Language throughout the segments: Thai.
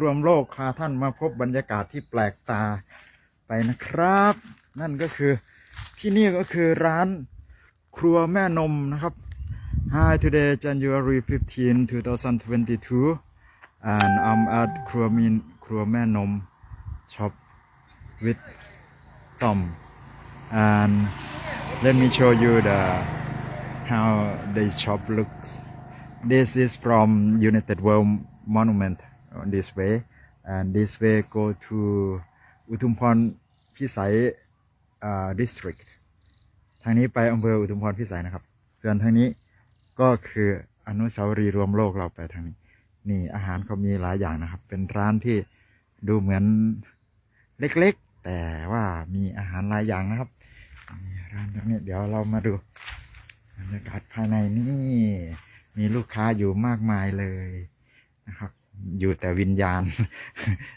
รวมโลกพาท่านมาพบบรรยากาศที่แปลกตาไปนะครับ นั่นก็คือที่นี่ก็คือร้านครัวแม่นมนะครับ Hi today January 15 2022 and I'm at ครัวมินครัวแม่นม shop with Tom and let me show you the how the shop looks this is from United World Monument this way and this way go to อุทุมพรพิสัย uh, district ทางนี้ไปอำเภออุทุมพรพิสัยนะครับ ส่วนทางนี้ก็คืออนุสาวรีย์รวมโลกเราไปทางนี้ นี่อาหารเขามีหลายอย่างนะครับ เป็นร้านที่ดูเหมือนเล็กๆ แต่ว่ามีอาหารหลายอย่างนะครับร้านตรงนี้เดี๋ยวเรามาดูบรรยากาศภายในนี่ มีลูกค้าอยู่มากมายเลยนะครับ อยู่แต่วิญญาณ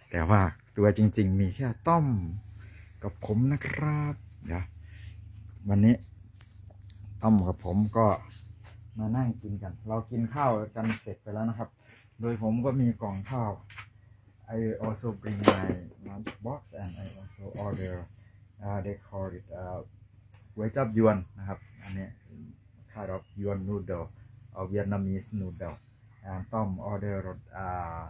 แต่ว่าตัวจริง ๆ มีแค่ต้อมกับผมนะครับเดี๋ยววันนี้ต้อมกับผมก็มานั่งกินกัน เรากินข้าวกันเสร็จไปแล้วนะครับ โดยผมก็มีกล่องข้าว I also bring my lunch box and I also order uh, they call it uh, ก๋วยจับยวนนะครับ อันนี้ kind of ยวน noodle or Vietnamese noodle and Tom order uh,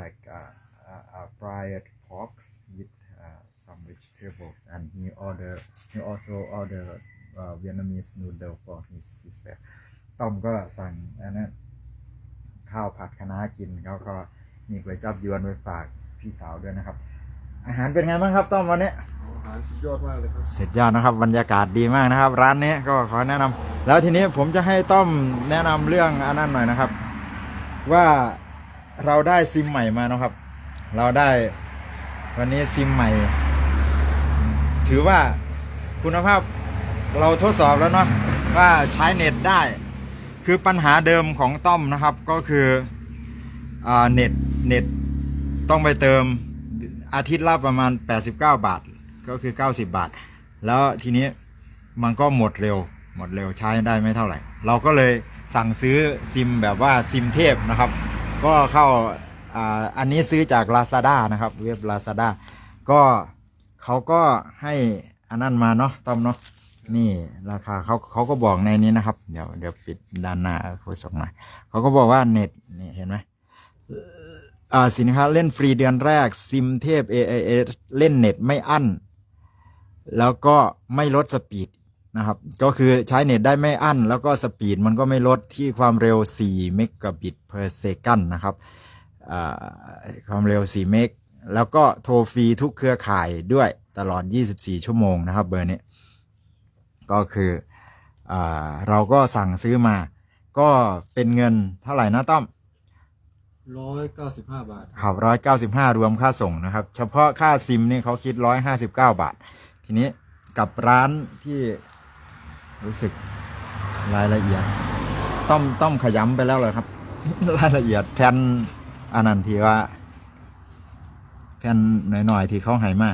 like uh, uh, uh, fried pork with uh, some vegetables and he order he also order uh, Vietnamese noodle for his sister ต้อมก็สั่งอันนั้นข้าวผัดคะน้ากินเขาก็มีก๋วยจับยวนไว้ฝากพี่สาวด้วยนะครับ อาหารเป็นไงบ้างครับต้อมวันนี้อาหารสุดยอดมากเลยครับเสร็จยอดนะครับบรรยากาศดีมากนะครับ ร้านนี้ก็ขอแนะนำแล้วทีนี้ผมจะให้ต้อมแนะนำเรื่องอันนั้นหน่อยนะครับ ว่าเราได้ซิมใหม่มานะครับ เราได้วันนี้ซิมใหม่ ถือว่าคุณภาพเราทดสอบแล้วเนาะว่าใช้เน็ตได้ คือปัญหาเดิมของต้อมนะครับก็คืออเน็ตเน็ตต้องไปเติมอาทิตย์ละประมาณ 89 บาทก็คือ 90 บาท แล้วทีนี้มันก็หมดเร็วหมดเร็วใช้ได้ไม่เท่าไหร่ เราก็เลย สั่งซื้อซิมแบบว่าซิมเทพนะครับ ก็เข้าอ่าอันนี้ซื้อจาก Lazada นะครับเว็บ Lazada ก็เขาก็ให้อันนั้นมาเนาะต้อมเนาะนี่ราคาเขาเขาก็บอกในนี้นะครับ เดี๋ยวเดี๋ยวปิดด้านหน้าเขาส่งหน่อยเขาก็บอกว่าเน็ตนี่เห็นไหมอ่าสินค้าเล่นฟรีเดือนแรกซิมเทพ AIS เล่นเน็ตไม่อั้น แล้วก็ไม่ลดสปีด นะครับ ก็คือใช้เน็ตได้ไม่อั้น แล้วก็สปีดมันก็ไม่ลดที่ความเร็ว 4 เมกะบิต per second นะครับอ่าความเร็ว 4 เมก แล้วก็โทรฟรีทุกเครือข่ายด้วยตลอด 24 ชั่วโมงนะครับเบอร์นี้ ก็คืออ่าเราก็สั่งซื้อมา ก็เป็นเงินเท่าไหร่นะต้อมร้อยเก้าสิบห้าบาท ครับร้อยเก้าสิบห้ารวมค่าส่งนะครับ เฉพาะค่าซิมนี่เขาคิดร้อยห้าสิบเก้าบาท ทีนี้กับร้านที่ รู้สึกรายละเอียด ต้อมต้อมขยำไปแล้วเหรอครับ รายละเอียดแผ่นอันนั้นที่ว่าแผ่นหน่อยๆที่เขาให้มา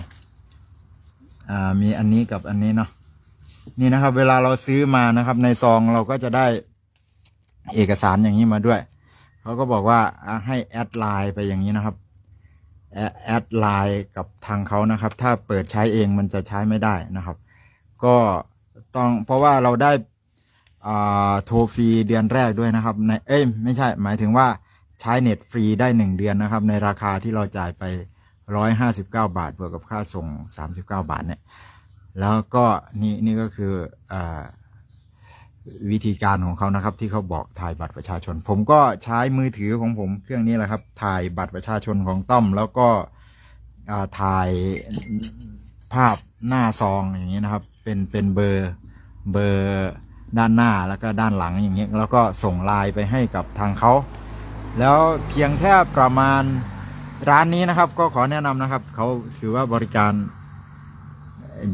อ่ามีอันนี้กับอันนี้เนาะนี่นะครับ เวลาเราซื้อมานะครับ ในซองเราก็จะได้เอกสารอย่างนี้มาด้วย เขาก็บอกว่าให้แอดไลน์ไปอย่างนี้นะครับแอดไลน์กับทางเขานะครับ ถ้าเปิดใช้เองมันจะใช้ไม่ได้นะครับ ก็ ต้องเพราะว่าเราได้โทรฟรีเดือนแรกด้วยนะครับในเอ้ยไม่ใช่หมายถึงว่าใช้เน็ตฟรีได้หนึ่งเดือนนะครับ ในราคาที่เราจ่ายไปร้อยห้าสิบเก้าบาทบวกกับค่าส่งสามสิบเก้าบาทเนี่ยแล้วก็นี่นี่ก็คืออวิธีการของเขานะครับ ที่เขาบอกถ่ายบัตรประชาชน ผมก็ใช้มือถือของผมเครื่องนี้แหละครับ ถ่ายบัตรประชาชนของต้อม แล้วก็ถ่ายภาพหน้าซองอย่างนี้นะครับ เป็นเป็นเบอร์ เบอร์ด้านหน้าแล้วก็ด้านหลังอย่างเงี้ยแล้วก็ส่งไลน์ไปให้กับทางเขาแล้วเพียงแค่ประมาณร้านนี้นะครับ ก็ขอแนะนำนะครับเขาถือว่าบริการ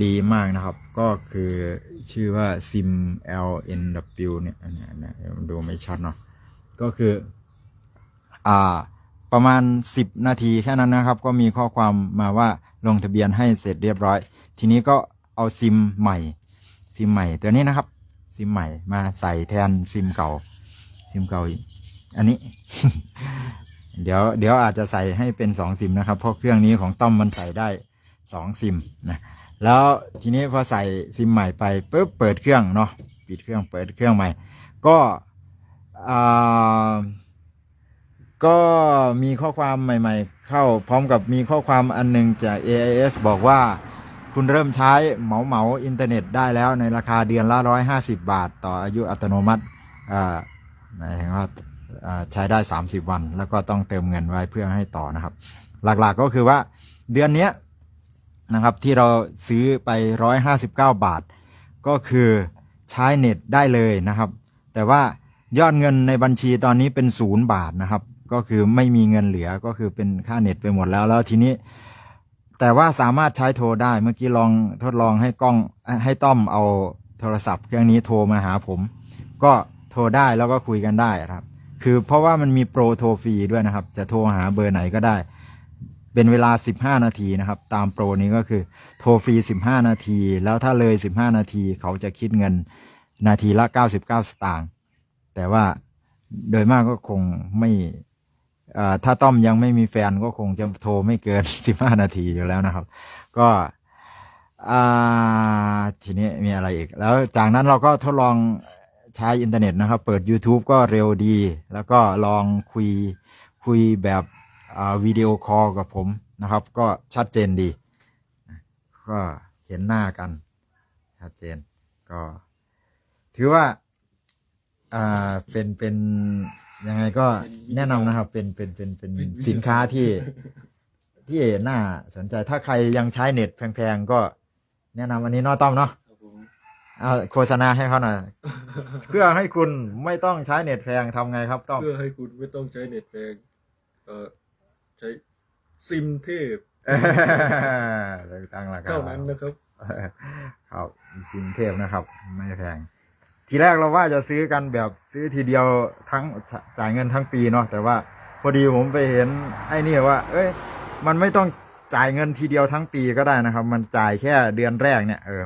ดีมากนะครับ ก็คือชื่อว่า sim lnw เนี่ยอันเนี้ยดูไม่ชัดเนาะก็คืออ่าประมาณ 10 นาทีแค่นั้นนะครับ ก็มีข้อความมาว่าลงทะเบียนให้เสร็จเรียบร้อย ทีนี้ก็เอาซิมใหม่ ซิมใหม่ตัวนี้นะครับ ซิมใหม่มาใส่แทนซิมเก่า ซิมเก่าอันนี้ เดี๋ยวเดี๋ยวอาจจะใส่ให้เป็นสองซิมนะครับ เพราะเครื่องนี้ของต้อมมันใส่ได้สองซิมนะแล้วทีนี้พอใส่ซิมใหม่ไปปุ๊บเปิดเครื่องเนาะปิดเครื่องเปิดเครื่องใหม่ ก็อ่าก็มีข้อความใหม่ ๆ เข้าพร้อมกับมีข้อความอันหนึงจาก AIS บอกว่า คุณเริ่มใช้เหมาเหมาอินเทอร์เน็ตได้แล้วในราคาเดือนละร้อยห้าสิบาท ต่ออายุอัตโนมัติหมายถึงว่าใช้ได้ 30 วัน แล้วก็ต้องเติมเงินไว้เพื่อให้ต่อนะครับ หลักๆก็คือว่าเดือนนี้นะครับที่เราซื้อไป 159 บาท ก็คือใช้เน็ตได้เลยนะครับ แต่ว่ายอดเงินในบัญชีตอนนี้เป็นศูนย์บาทนะครับ ก็คือไม่มีเงินเหลือก็คือเป็นค่าเน็ตไปหมดแล้วแล้วทีนี้ แต่ว่าสามารถใช้โทรได้เมื่อกี้ลองทดลองให้กล้องให้ต้อมเอาโทรศัพท์ เครื่องนี้โทรมาหาผม ก็โทรได้แล้วก็คุยกันได้ครับ คือเพราะว่ามันมีโปรโทรฟรีด้วยนะครับ จะโทรหาเบอร์ไหนก็ได้ เป็นเวลา 15 นาทีนะครับ ตามโปรนี้ก็คือโทรฟรี 15 นาที แล้วถ้าเลย 15 นาทีเขาจะคิดเงินนาทีละ 99 สตางค์แต่ว่าโดยมากก็คงไม่ ถ้าต้อมยังไม่มีแฟนก็คงจะโทรไม่เกิน15นาทีอยู่แล้วนะครับ ก็ทีนี้มีอะไรอีก แล้วจากนั้นเราก็ทดลองใช้อินเทอร์เน็ตนะครับ เปิด YouTube ก็เร็วดี แล้วก็ลองคุยคุยแบบวิดีโอคอลกับผมนะครับ ก็ชัดเจนดี ก็เห็นหน้ากัน ชัดเจน ก็ ถือว่าเป็นเป็น ยังไงก็แนะนำนะครับ เป็นเป็นเป็นเป็นสินค้าที่ ที่น่าสนใจถ้าใครยังใช้เน็ตแพงๆก็ แนะนำอันนี้เนอต้อมเนาะครับผมเอาโฆษณาให้เขาหน่อยเพื่อให้คุณไม่ต้องใช้เน็ตแพงทำไงครับต้อม เพื่อให้คุณไม่ต้องใช้เน็ตแพงเอ่อใช้ซิมเทพเลยตั้งราคาเท่านั้นนะครับ ครับสินเทพนะครับ ไม่แพง ทีแรกเราว่าจะซื้อกันแบบซื้อทีเดียวทั้งจ่ายเงินทั้งปีเนาะแต่ว่าพอดีผมไปเห็นไอ้นี่ว่า เอ้ย มันไม่ต้องจ่ายเงินทีเดียวทั้งปีก็ได้นะครับ มันจ่ายแค่เดือนแรกเนี่ยเออ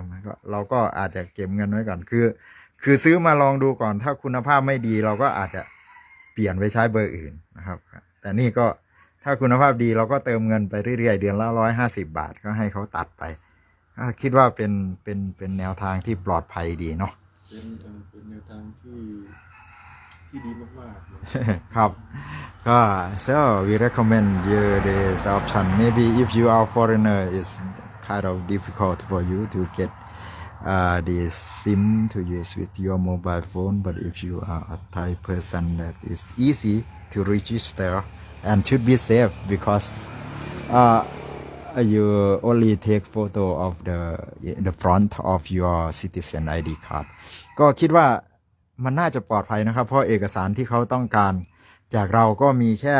เราก็อาจจะเก็บเงินไว้ก่อนคือ คือซื้อมาลองดูก่อน ถ้าคุณภาพไม่ดีเราก็อาจจะเปลี่ยนไปใช้เบอร์อื่นนะครับ แต่นี่ก็ถ้าคุณภาพดีเราก็เติมเงินไปเรื่อยๆ เดือนละร้อยห้าสิบบาทก็ให้เขาตัดไปคิดว่าเป็นเป็นเป็นแนวทางที่ปลอดภัยดีเนาะ เป็นเอ่อเป็นแนวทางที่ที่ดีมากๆเลย ครับก็ so we recommend you this option maybe if you are foreigner it's kind of difficult for you to get uh, this SIM to use with your mobile phone but if you are a Thai person that is easy to register and should be safe because uh, you only take photo of the the front of your citizen ID card ก็คิดว่ามันน่าจะปลอดภัยนะครับ เพราะเอกสารที่เขาต้องการ จากเราก็มีแค่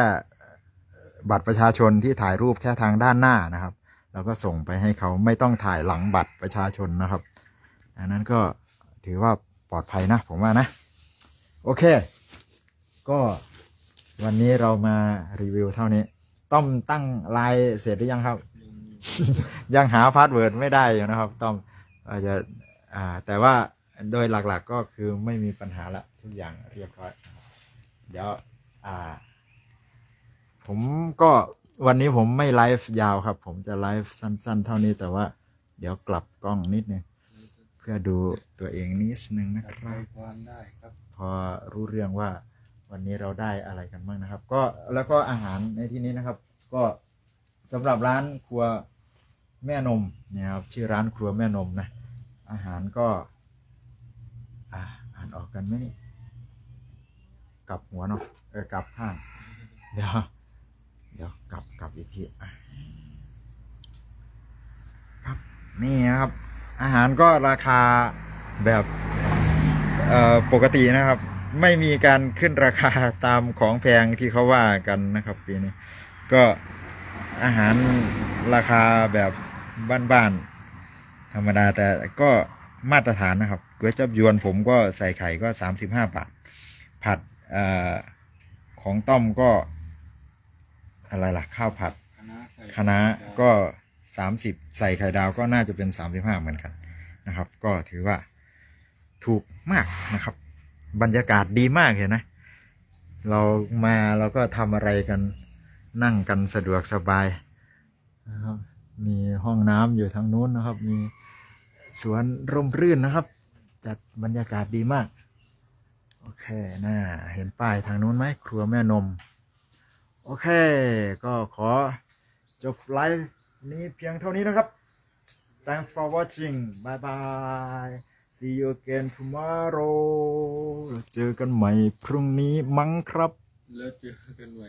บัตรประชาชนที่ถ่ายรูปแค่ทางด้านหน้านะครับ แล้วก็ส่งไปให้เขาไม่ต้องถ่ายหลังบัตรประชาชนนะครับ อันนั้นก็ถือว่าปลอดภัยนะผมว่านะ โอเค ก็วันนี้เรามารีวิวเท่านี้ ต้อมตั้งไลน์เสร็จหรือยังครับ ยังหาพาสเวิร์ดไม่ได้อยู่นะครับต้อมอาจจะอ่าแต่ว่าโดยหลักๆก็คือไม่มีปัญหาละทุกอย่างเรียบร้อยเดี๋ยวอ่า ผมก็วันนี้ผมไม่ไลฟ์ยาวครับ ผมจะไลฟ์สั้น ๆ เท่านี้แต่ว่า เดี๋ยวกลับกล้องนิดนึงเพื่อดูตัวเองนิดนึงนะคใจรับความได้ครับพอรู้เรื่องว่าวันนี้เราได้อะไรกันบ้างนะครับ ก็แล้วก็อาหารในที่นี้นะครับ ก็สำหรับร้านครัว แม่นมเนี่ยครับชื่อร้านครัวแม่นมนะอาหารก็อ่าอ่านออกกันไหมนี่กลับหัวเนาะเออกลับข้างเดี๋ยวเดี๋ยวกลับกลับอีกทีอ่ครับนี่นะครับ อาหารก็ราคาแบบเอ่อปกตินะครับ ไม่มีการขึ้นราคาตามของแพงที่เขาว่ากันนะครับปีนี้ก็อาหารราคาแบบ บ้านๆธรรมดาแต่ก็มาตรฐานนะครับก๋วยจับยวนผมก็ใส่ไข่ก็สามสิบห้าบาท ผัดอของต้อมก็อะไรล่ะ ข้าวผัดคณะก็สามสิบใส่ไข่ดาวก็น่าจะเป็นสามสิบห้าเหมือนกันนะครับ ก็ถือว่าถูกมากนะครับ บรรยากาศดีมากเห็นนะ เรามาเราก็ทำอะไรกันนั่งกันสะดวกสบายนะครับ มีห้องน้ำอยู่ทางนู้นนะครับ มีสวนร่มรื่นนะครับ จัดบรรยากาศดีมาก โอเคน่าเห็นป้ายทางนู้นไหมครัวแม่นม โอเค ก็ขอจบไลฟ์นี้เพียงเท่านี้นะครับ Thanks for watching bye bye see you again tomorrow เจอกันใหม่พรุ่งนี้มั้งครับ แล้วเจอกันใหม่